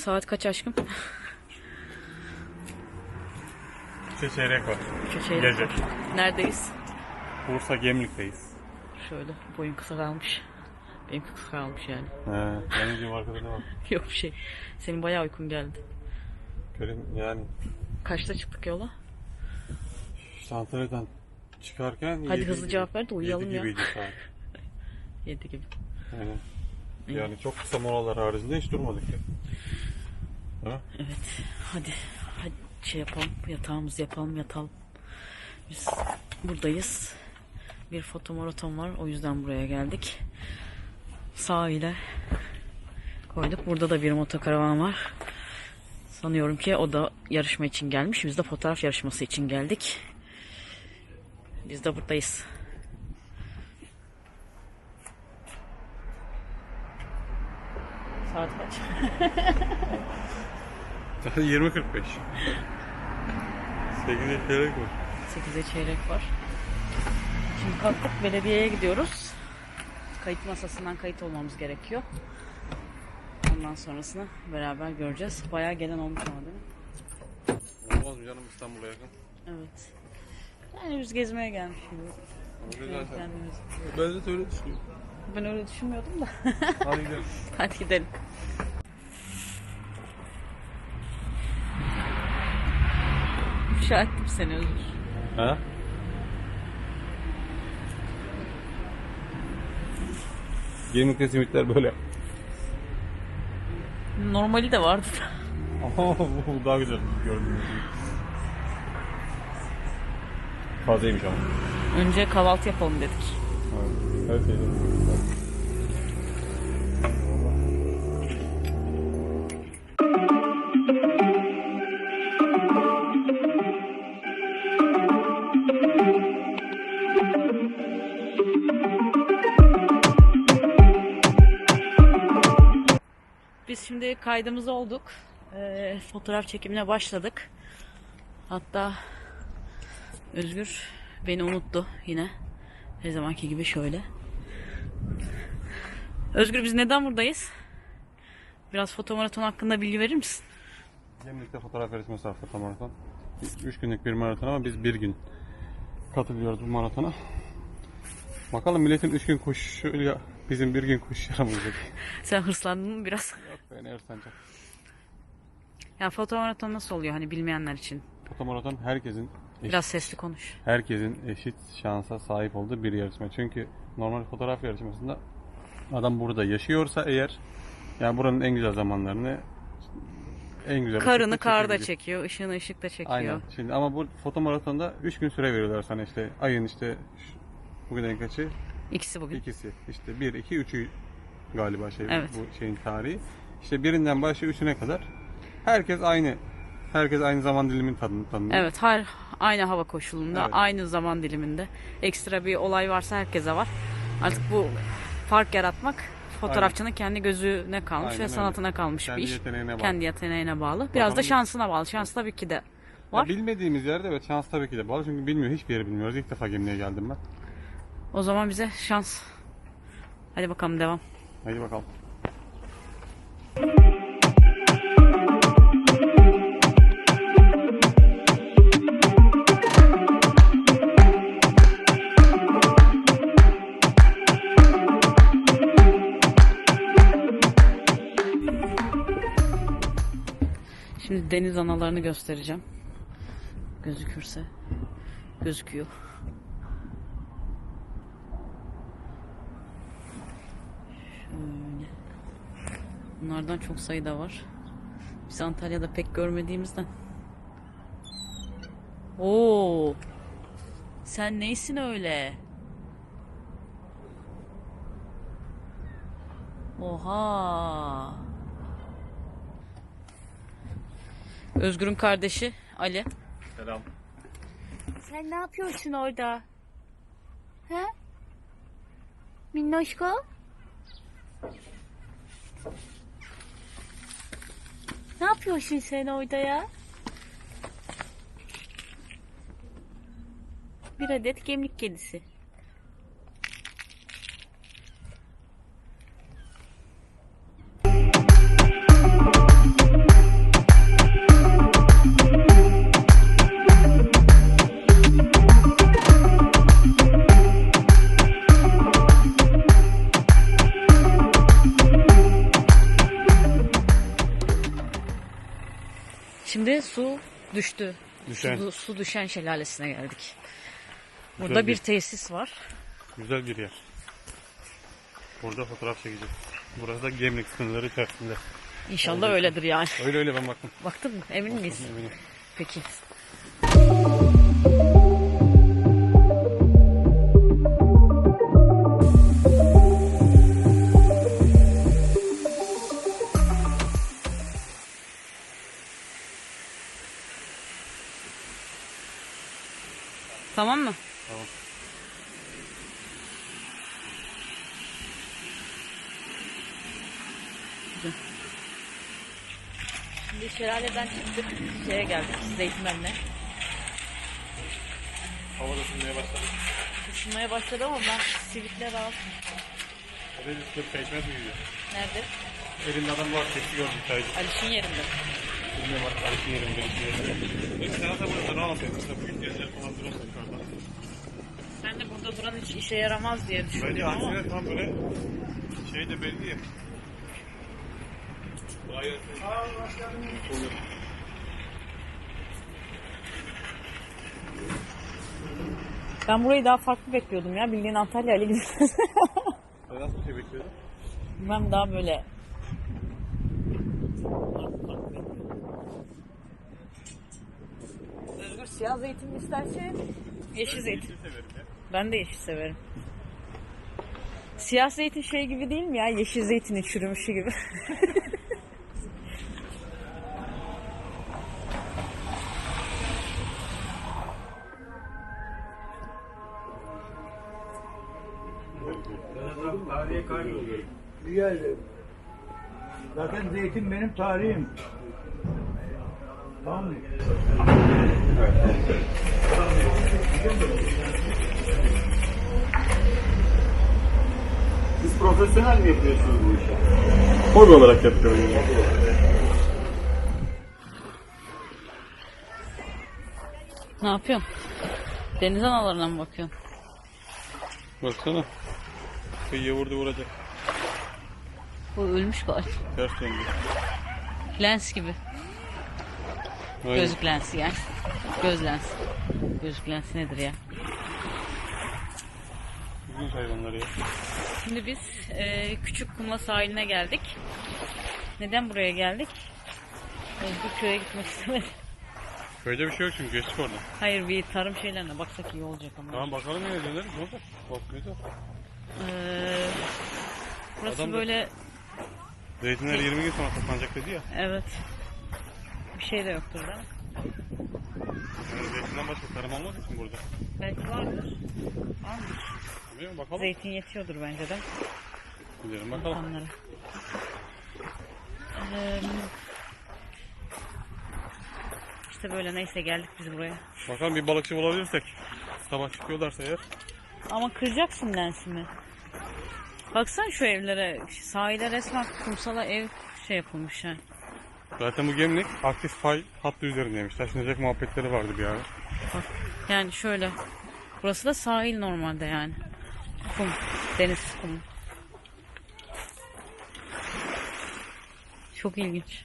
Saat kaç aşkım? İşte çeyrek var. Şu çeyrek Gece. var. Neredeyiz? Bursa Gemlik'teyiz. Şöyle boyun kısa kalmış. Benim kısa kalmış yani. He. Benim gibi arkada ne var? Yok bir şey. Senin bayağı uykun geldi. Görün yani Kaçta çıktık yola? işte Antalya'dan çıkarken Hadi hızlı cevap ver de uyuyalım ya. gibiydi saat. 7 gibi. Yani, yani çok kısa molalar haricinde hiç durmadık ya. Ha? Evet. Hadi. Hadi şey yapalım. Yatağımızı yapalım yatalım. Biz buradayız. Bir fotomaraton var. O yüzden buraya geldik. Sahile koyduk. Burada da bir motokaravan var. Sanıyorum ki o da yarışma için gelmiş. Biz de fotoğraf yarışması için geldik. Biz de buradayız. Saat kaç? 20.45. 8'e çeyrek var. 8'e çeyrek var. Şimdi kalktık belediyeye gidiyoruz. Kayıt masasından kayıt olmamız gerekiyor. Ondan sonrasını beraber göreceğiz. Bayağı gelen olmuş ama değil mi? Olmaz mı canım İstanbul'a yakın? Evet. Yani biz gezmeye gelmiş gibi. Öyle zaten. Kendimiz. Ben de öyle düşünüyorum. Ben öyle düşünmüyordum da. Hadi gidelim. Hadi gidelim. İfşa ettim seni Özgür. Ha? Gemlik'te simitler böyle. Normali de vardı bu daha güzel gördüğünüz gibi. Fazlaymış ama. Önce kahvaltı yapalım dedik. Her şey. Şimdi kaydımız olduk. Ee, fotoğraf çekimine başladık. Hatta Özgür beni unuttu yine. Her zamanki gibi şöyle. Özgür biz neden buradayız? Biraz fotomaraton hakkında bilgi verir misin? Gemlik'te fotoğraf yarışması var fotomaraton. 3 günlük bir maraton ama biz bir gün katılıyoruz bu maratona. Bakalım milletin 3 gün koşuşuyla bizim bir gün koşuşlarımız yok. Sen hırslandın mı biraz? Ne hırslanacak. Ya fotomaraton nasıl oluyor hani bilmeyenler için? Fotomaraton herkesin eşit, Biraz sesli konuş. herkesin eşit şansa sahip olduğu bir yarışma. Çünkü normal fotoğraf yarışmasında adam burada yaşıyorsa eğer yani buranın en güzel zamanlarını en güzel Karını ışıkta karda çekiyor, ışığını ışıkta çekiyor. Aynen. Şimdi ama bu fotomaratonda 3 gün süre veriyorlar sana işte ayın işte şu- bugün en kaçı? İkisi bugün. İkisi. İşte 1 2 3'ü galiba şey Evet. bu şeyin tarihi. İşte birinden başlıyor üçüne kadar. Herkes aynı. Herkes aynı zaman dilimini tadını tanıyor. Evet, her aynı hava koşulunda, Evet. aynı zaman diliminde. Ekstra bir olay varsa herkese var. Artık bu fark yaratmak fotoğrafçının kendi gözüne kalmış Aynen ve öyle. sanatına kalmış Kendi bir iş. yeteneğine bağlı. Kendi yeteneğine bağlı. Biraz da Bakalım. şansına bağlı. Şans tabii ki de var. Ya bilmediğimiz yerde evet şans tabii ki de bağlı. Çünkü bilmiyor hiçbir yeri bilmiyoruz. İlk defa gemiye geldim ben. O zaman bize şans. Hadi bakalım devam. Hadi bakalım. Deniz analarını göstereceğim. Gözükürse. Gözüküyor. Şöyle. Bunlardan çok sayıda var. Biz Antalya'da pek görmediğimizden. Oo. Sen neysin öyle? Oha. Özgür'ün kardeşi Ali. Selam. Sen ne yapıyorsun orada? He? Minnoşko? Ne yapıyorsun sen orada ya? Bir adet gemlik kedisi. Şimdi su düştü. Düşen. Su, su düşen şelalesine geldik. Burada Güzel bir bir- tesis var. Güzel bir yer. Burada fotoğraf çekeceğiz. Burası da Gemlik sınırları içerisinde. İnşallah öyledir yani. Öyle öyle ben baktım. Baktın mı? Emin miyiz? Eminim. Peki. Tamam mı? Tamam. Şimdi şelaleden çıktık. Şeye geldik. Zeytinlerine. Hava da ısınmaya başladı. Isınmaya başladı ama ben sivitle rahat. Oraya bir sürü pekmez mi yiyor? Nerede? Elinde adam var, tepsi gördüm. Aliş'in yerinde. Ben de burada duran hiç işe yaramaz diye Bence düşündüm ama. aksine tam böyle şey de belli ya. Ben burayı daha farklı bekliyordum ya. Bildiğin Antalya gibi. Sen nasıl bir şey bekliyordun? ben daha böyle siyah zeytin mi isterse yeşil zeytin. Ben de yeşil severim. Siyah zeytin şey gibi değil mi ya? Yeşil zeytinin çürümüşü gibi. Tarihe kayboluyor. Güzel. Zaten zeytin benim tarihim. Tamam mı? Siz profesyonel mi yapıyorsunuz bu işi? Hobi olarak yapıyorum. Yani. ne yapıyorsun? Deniz analarına mı bakıyorsun? Baksana. Kıyıya vurdu vuracak. Bu ölmüş galiba. Ters döndü. Lens gibi. Aynen. Gözlük lensi yani. Göz lensi. Gözlük lensi nedir ya? İlginç hayvanlar ya. Şimdi biz e, küçük kumla sahiline geldik. Neden buraya geldik? Özgür köye gitmek istemedi. Köyde bir şey yok çünkü geçtik oradan. Hayır bir tarım şeylerine baksak iyi olacak ama. Tamam bakalım yine döneriz. Ne olacak? Bakmayacağız. Ee, burası Adam da- böyle Zeytinler 20 gün sonra toplanacak dedi ya. evet bir şey de yoktur da. Yani zeytinden başka tarım olmaz için burada. Belki vardır. Vardır. Biliyor musun? Bakalım. Zeytin yetiyordur bence de Gidelim bakalım. insanlara. Ee, işte böyle neyse geldik biz buraya. Bakalım bir balıkçı bulabilirsek. Sabah çıkıyorlarsa eğer. Ama kıracaksın lensimi. Baksana şu evlere. Sahile resmen kumsala ev şey yapılmış ha. Zaten bu gemlik aktif fay hattı üzerindeymiş. Taşınacak muhabbetleri vardı bir ara. Bak yani şöyle. Burası da sahil normalde yani. Kum. Deniz kumu. Çok ilginç.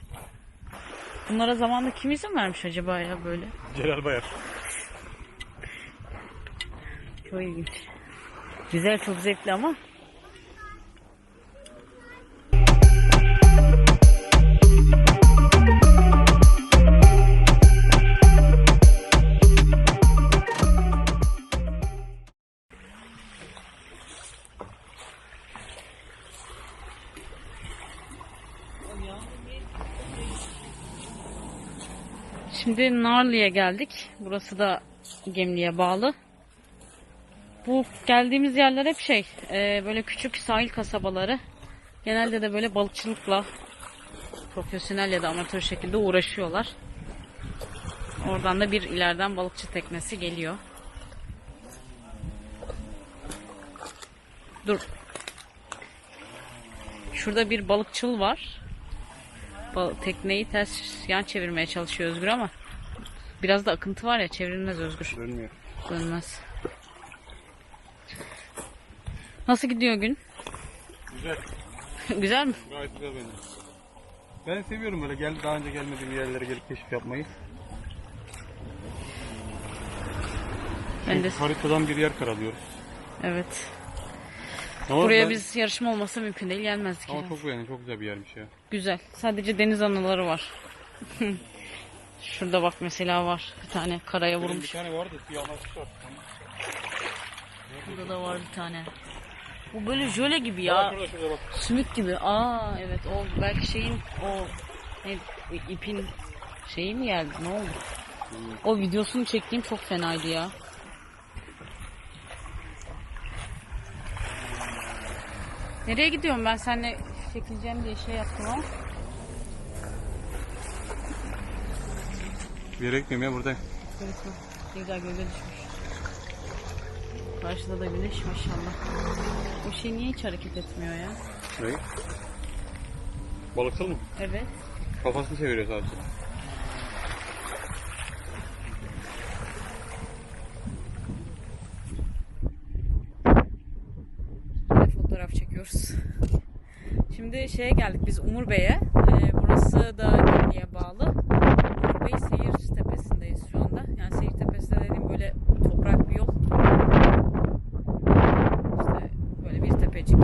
Bunlara zamanında kim izin vermiş acaba ya böyle? Celal Bayar. Çok ilginç. Güzel çok zevkli ama Şimdi Narlı'ya geldik. Burası da Gemli'ye bağlı. Bu geldiğimiz yerler hep şey, e, böyle küçük sahil kasabaları. Genelde de böyle balıkçılıkla profesyonel ya da amatör şekilde uğraşıyorlar. Oradan da bir ileriden balıkçı teknesi geliyor. Dur. Şurada bir balıkçıl var. Tekneyi ters yan çevirmeye çalışıyor Özgür ama biraz da akıntı var ya çevrilmez Özgür. Dönmüyor. Dönmez. Nasıl gidiyor gün? Güzel. Güzel mi? Gayet güzel benim. Ben seviyorum böyle gel daha önce gelmediğim yerlere gelip keşif yapmayı. Ben de Haritadan bir yer karalıyoruz. evet. Ama Buraya ben- biz yarışma olmasa mümkün değil gelmezdik. Ama ya. çok beğendim. Çok güzel bir yermiş ya. Güzel. Sadece deniz anıları var. Şurada bak mesela var. Bir tane karaya Bir vurmuş. tane vardı var. Burada da var bir tane. Bu böyle jöle gibi ya. Ya. Şurada şurada bak. Sümük gibi. Aa evet o belki şeyin o ne, ipin şeyi mi geldi ne oldu? O videosunu çektiğim çok fenaydı ya. Nereye gidiyorum ben seninle çekileceğim diye şey yaptım ama. Bir yere gitmiyorum ya buradayım. Evet, bak, ne güzel gölge düşmüş. Karşıda da güneş maşallah. O şey niye hiç hareket etmiyor ya? Ne? Balıksal mı? Evet. Kafasını çeviriyor sadece. Fotoğraf çekiyoruz. Şimdi şeye geldik biz Umur Bey'e. Ee, burası da Gemli'ye bağlı. Umur Bey Seyir Tepesi'ndeyiz şu anda. Yani Seyir Tepesi de dediğim böyle toprak bir yol. İşte böyle bir tepecik.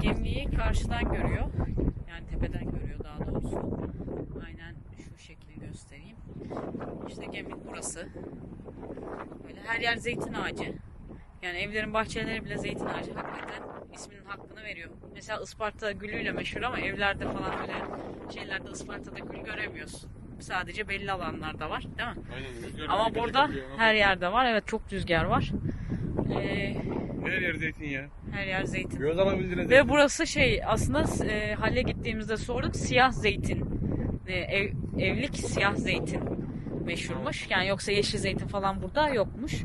Gemliği karşıdan görüyor. Yani tepeden görüyor daha doğrusu. Aynen şu şekil göstereyim. İşte Gemlik burası. Böyle her yer zeytin ağacı. Yani evlerin bahçeleri bile zeytin ağacı hakikaten isminin hakkını veriyor. Mesela Isparta gülüyle meşhur ama evlerde falan öyle şeylerde Isparta'da gül göremiyorsun. Sadece belli alanlarda var değil mi? Aynen. Ama böyle burada her yerde var. Evet çok rüzgar var. Ee, her yer zeytin ya. her yer zeytin. Göz alabildiğine Ve burası şey aslında e, halle gittiğimizde sorduk siyah zeytin. E, ev, evlik siyah zeytin meşhurmuş. Yani yoksa yeşil zeytin falan burada yokmuş.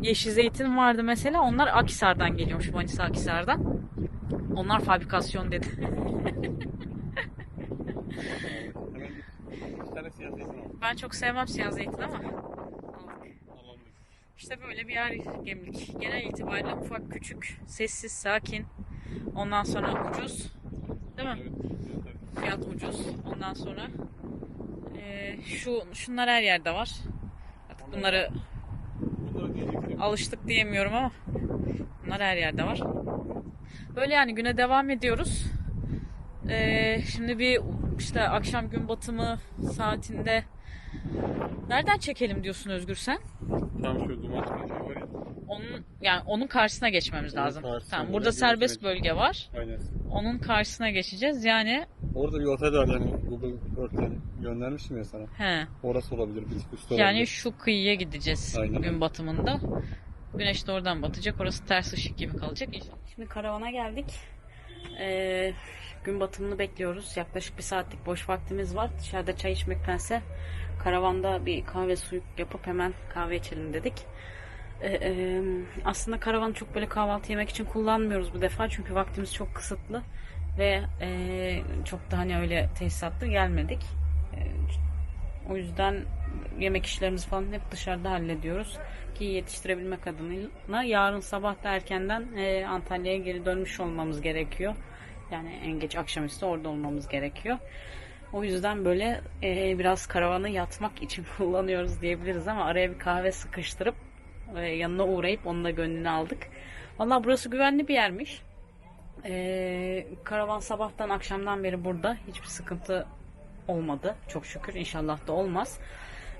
Yeşil zeytin vardı mesela onlar Akisar'dan geliyormuş Manisa Akisar'dan. Onlar fabrikasyon dedi. Ben çok sevmem siyah zeytin ama. İşte böyle bir yer gemlik. Genel itibariyle ufak küçük, sessiz, sakin. Ondan sonra ucuz. Değil mi? Fiyat ucuz. Ondan sonra eee, şu şunlar her yerde var. Artık bunları. Alıştık diyemiyorum ama bunlar her yerde var. Böyle yani güne devam ediyoruz. Eee, şimdi bir işte akşam gün batımı saatinde nereden çekelim diyorsun Özgür sen? Tam şu duman çıkan var ya. Onun yani onun karşısına geçmemiz Onun lazım. karşısına Tamam. Burada serbest geçmek. bölge var. Aynen. Onun karşısına geçeceğiz. Yani Orada bir otel var yani Google Earth'ten göndermiştim ya sana. he. Orası olabilir, bir tık üstü Yani olabilir. şu kıyıya gideceğiz Aynen. gün batımında. Güneş de oradan batacak. Orası ters ışık gibi kalacak. Şimdi karavana geldik. Ee, gün batımını bekliyoruz. Yaklaşık bir saatlik boş vaktimiz var. Dışarıda çay içmektense karavanda bir kahve suyu yapıp hemen kahve içelim dedik. Ee, e, aslında karavanı çok böyle kahvaltı yemek için kullanmıyoruz bu defa. Çünkü vaktimiz çok kısıtlı. Ve e, çok da hani öyle tesisatlı gelmedik. O yüzden yemek işlerimizi falan hep dışarıda hallediyoruz. Ki yetiştirebilmek adına yarın sabah da erkenden e, Antalya'ya geri dönmüş olmamız gerekiyor. Yani en geç akşamüstü orada olmamız gerekiyor. O yüzden böyle e, biraz karavanı yatmak için kullanıyoruz diyebiliriz ama araya bir kahve sıkıştırıp e, yanına uğrayıp onun da gönlünü aldık. Valla burası güvenli bir yermiş. E, karavan sabahtan akşamdan beri burada. Hiçbir sıkıntı olmadı. Çok şükür. İnşallah da olmaz.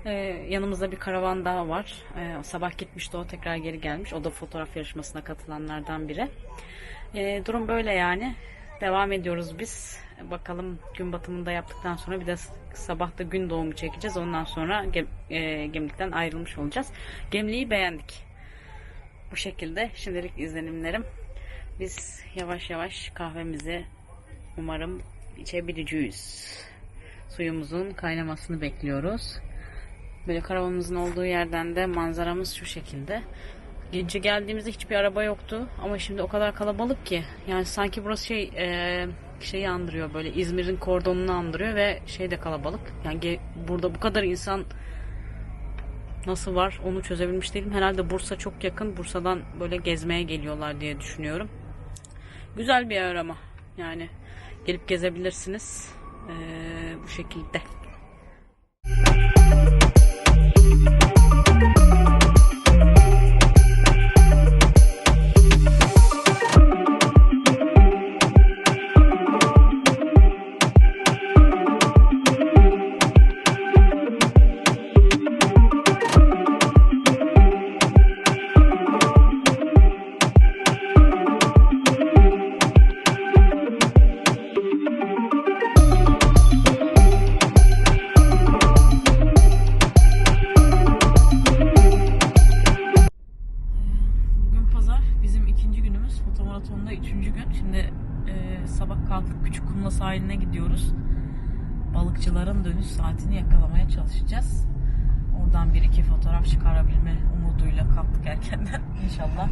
Ee, yanımızda bir karavan daha var. Ee, sabah gitmişti o tekrar geri gelmiş. O da fotoğraf yarışmasına katılanlardan biri. Ee, durum böyle yani. Devam ediyoruz biz. Bakalım gün batımını da yaptıktan sonra bir de sabah da gün doğumu çekeceğiz. Ondan sonra gem, e, gemlikten ayrılmış olacağız. Gemliği beğendik. Bu şekilde şimdilik izlenimlerim. Biz yavaş yavaş kahvemizi umarım içebileceğiz. Suyumuzun kaynamasını bekliyoruz. Böyle karavanımızın olduğu yerden de manzaramız şu şekilde. Gece geldiğimizde hiçbir araba yoktu ama şimdi o kadar kalabalık ki yani sanki burası şey e, şeyi andırıyor böyle İzmir'in kordonunu andırıyor ve şey de kalabalık. Yani burada bu kadar insan nasıl var onu çözebilmiş değilim. Herhalde Bursa çok yakın. Bursa'dan böyle gezmeye geliyorlar diye düşünüyorum. Güzel bir yer ama yani gelip gezebilirsiniz. Ee, bu şekilde. Balıkçıların dönüş saatini yakalamaya çalışacağız. Oradan bir iki fotoğraf çıkarabilme umuduyla kalktık erkenden. İnşallah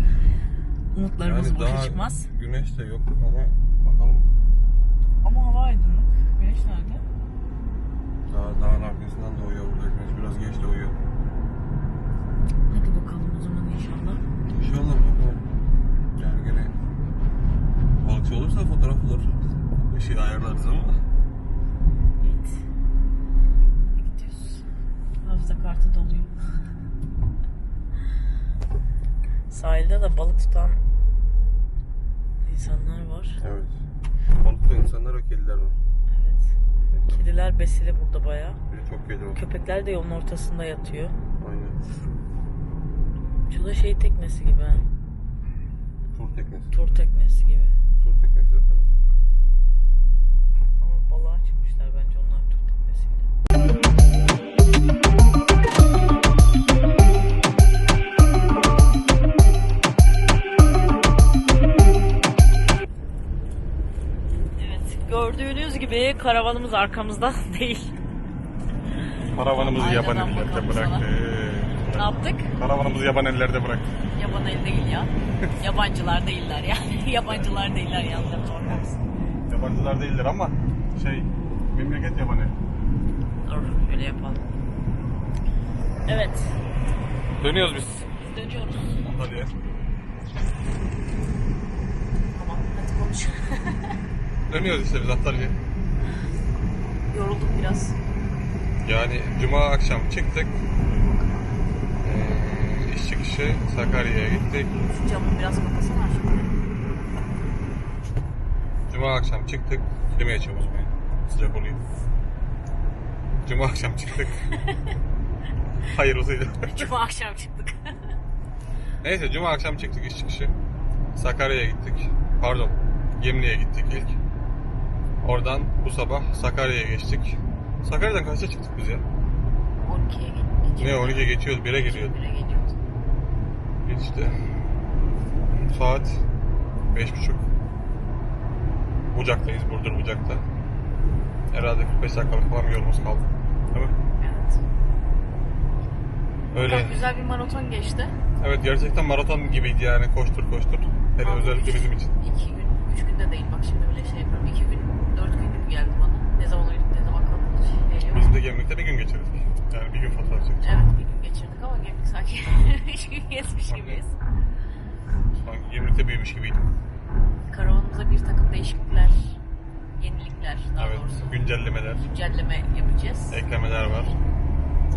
umutlarımız boşa çıkmaz. güneş de yok ama bakalım Ama hava aydınlık. Güneş nerede? daha dağın arkasından doğuyor burada güneş biraz geç doğuyor. Hadi bakalım o zaman inşallah. İnşallah bakalım. Yani gene balıkçı olursa fotoğraf olur. Işığı ayarlarız ama. Hafıza kartı doluyor. Sahilde de balık tutan insanlar var. Evet. Balıkta insanlar ve kediler var. Evet. Kediler besili burada bayağı. Bir çok kedi var. Köpekler de yolun ortasında yatıyor. Aynen. Şu da şey teknesi gibi ha. Tur teknesi. Tur teknesi gibi. Tur teknesi zaten. Ama balığa çıkmışlar bence onlar tur teknesiyle. Gördüğünüz gibi karavanımız arkamızda değil. Karavanımızı Aynadan yaban ellerde bakalım sana. bıraktı. Ne yaptık? Karavanımızı yaban ellerde bıraktı. Yaban el değil ya. Yabancılar değiller yani. Yabancılar değiller yanlış bakar Yabancılar değiller ama şey memleket yaban el. Dur şöyle yapalım. Evet. Dönüyoruz biz. Biz dönüyoruz. Hadi ya. Tamam hadi konuş. Dönüyoruz işte biz Antalya'ya. Yoruldum biraz. Yani cuma akşam çıktık. Ee, iş çıkışı Sakarya'ya gittik. Şu camı biraz kapasana. Cuma akşam çıktık. Klimayı bugün. Sıcak oluyor. Cuma akşam çıktık. Hayır olsaydı. Cuma akşam çıktık. Neyse cuma akşam çıktık iş çıkışı. Sakarya'ya gittik. Pardon. Gemli'ye gittik ilk. Oradan bu sabah Sakarya'ya geçtik. Sakarya'dan kaçta çıktık biz ya? 12'ye geçiyor. Ne 12'ye geçiyoruz 1'e geliyordu. 1'e geliyordu. Geçti. Saat 5.30. Bucak'tayız. Burdur Bucak'ta. Herhalde 45 dakikalık falan bir yolumuz kaldı. Değil mi? Evet. Öyle. Çok güzel bir maraton geçti. Evet gerçekten maraton gibiydi yani koştur koştur. Hele özellikle bizim için. İki gün, üç günde değil bak şimdi bile şey yapıyorum. İki gün, dört gün gibi geldi bana. Ne zaman uyuduk, ne zaman kalktık hiç şey yok. Biz de gemlikte bir gün geçirdik. Yani bir gün fotoğraf çektik. Evet bir gün geçirdik ama gemlik sanki üç gün gezmiş gibiyiz. Sanki gemlikte büyümüş gibiydim. Karavanımıza bir takım değişiklikler, yenilikler daha Evet. doğrusu Güncellemeler, güncelleme yapacağız. eklemeler var.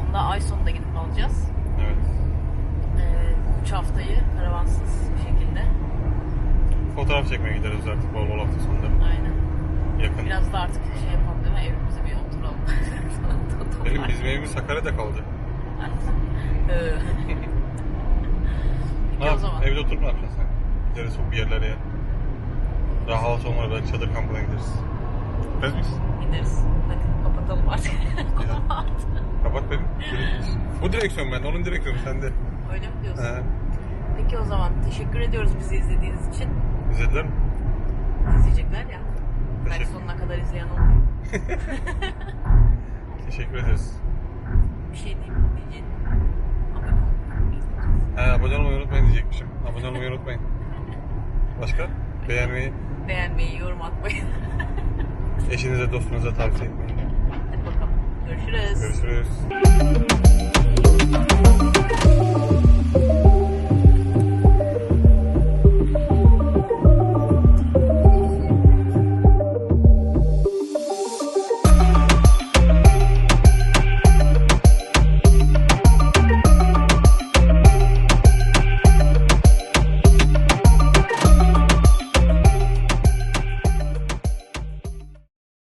Onu da ay sonunda gidip alacağız. Evet. Ee, üç haftayı karavansız bir şekilde. Fotoğraf çekmeye gideriz artık bol bol hafta sonları. Aynen. Yakın. Biraz da artık şey yapalım değil mi? Evimize bir oturalım. Benim bizim evimiz Sakarya'da kaldı. Ee, Ne o yap? zaman. Evde oturup ne yapacaksın sen? Gideriz bir yerlere ya. Rahat olmalı belki çadır kampına gideriz. Gitmez miyiz? Gideriz. Hadi kapatalım artık. Kapat benim. Bu direksiyon ben, onun direksiyonu sende. Öyle mi diyorsun? He. Peki o zaman teşekkür ediyoruz bizi izlediğiniz için. İzlediler mi? İzleyecekler ya. Belki Teşekkür. sonuna kadar izleyen olur. Teşekkür ederiz. Bir şey diyeyim diyeceğim. Abone olun. He, abone olmayı unutmayın diyecekmişim. Abone olmayı unutmayın. Başka? Beğenmeyi, Beğenmeyi, yorum atmayı. eşinize, dostunuza tavsiye etmeyin. Hadi bakalım. Görüşürüz. Görüşürüz.